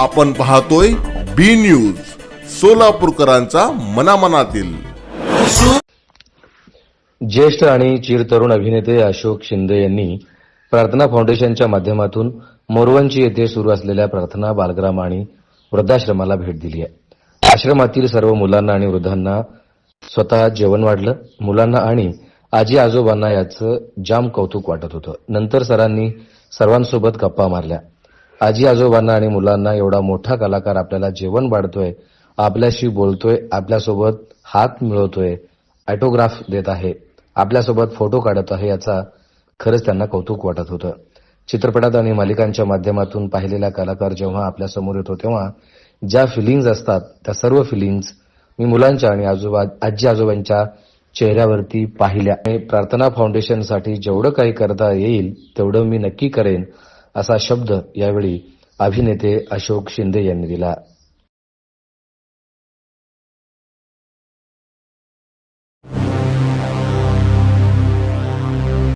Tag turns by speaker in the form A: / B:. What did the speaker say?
A: आपण पाहतोय बी न्यूज सोलापूरकरांचा मनामनातील.
B: ज्येष्ठ आणि चिरतरुण अभिनेते अशोक शिंदे यांनी प्रार्थना फाउंडेशनच्या माध्यमातून मोरवंची येथे सुरू असलेल्या प्रार्थना बालग्राम आणि वृद्धाश्रमाला भेट दिली आहे. आश्रमातील सर्व मुलांना आणि वृद्धांना स्वतः जेवण वाढलं. मुलांना आणि आजी आजोबांना याचं जाम कौतुक वाटत होतं. नंतर सरांनी सर्वांसोबत गप्पा मारल्या. आजी आजोबांना आणि मुलांना एवढा मोठा कलाकार आपल्याला जेवण वाढतोय आपल्याशी बोलतोय आपल्यासोबत हात मिळवतोय ऑटोग्राफ देत आहे आपल्यासोबत फोटो काढत आहे याचा खरंच त्यांना कौतुक वाटत होतं. चित्रपटात आणि मालिकांच्या माध्यमातून पाहिलेला कलाकार जेव्हा आपल्यासमोर येतो तेव्हा ज्या फिलिंग्ज असतात त्या सर्व फिलिंग्ज मी मुलांच्या आणि आजोबा आजी आजोबांच्या चेहऱ्यावरती पाहिल्या. आणि प्रार्थना फाउंडेशनसाठी जेवढं काही करता येईल तेवढं मी नक्की करेन. असा शब्द यावेळी अभिनेते अशोक शिंदे यांनी दिला.